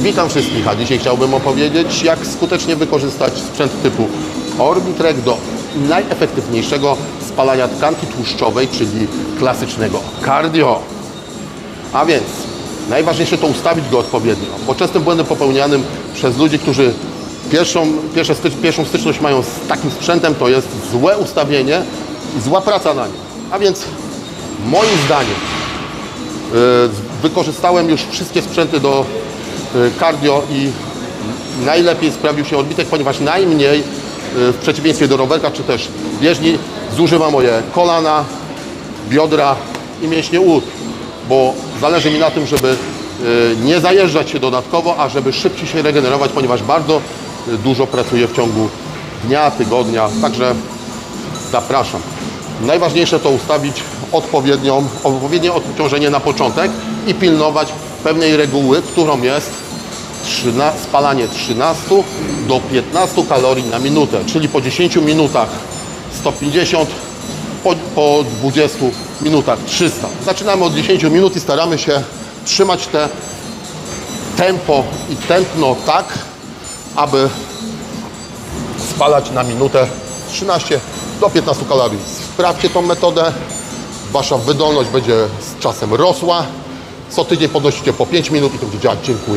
Witam wszystkich, a dzisiaj chciałbym opowiedzieć, jak skutecznie wykorzystać sprzęt typu Orbitrek do najefektywniejszego spalania tkanki tłuszczowej, czyli klasycznego cardio. A więc najważniejsze to ustawić go odpowiednio, bo częstym błędem popełnianym przez ludzi, którzy pierwszą, pierwsze pierwszą styczność mają z takim sprzętem, to jest złe ustawienie i zła praca na nim. A więc moim zdaniem y, wykorzystałem już wszystkie sprzęty do cardio i najlepiej sprawdził się odbitek, ponieważ najmniej y, w przeciwieństwie do rowerka czy też bieżni zużywa moje kolana, biodra i mięśnie ud, bo zależy mi na tym, żeby y, nie zajeżdżać się dodatkowo, a żeby szybciej się regenerować, ponieważ bardzo y, dużo pracuję w ciągu dnia, tygodnia, także zapraszam. Najważniejsze to ustawić odpowiednią, odpowiednie odciążenie na początek i pilnować pewnej reguły, którą jest 13, spalanie 13 do 15 kalorii na minutę, czyli po 10 minutach 150, po, po 20 minutach 300. Zaczynamy od 10 minut i staramy się trzymać te tempo i tętno tak, aby spalać na minutę 13 do 15 kalorii. Sprawdźcie tą metodę, wasza wydolność będzie z czasem rosła. Co tydzień podnosicie po 5 minut i to będzie działać. Dziękuję.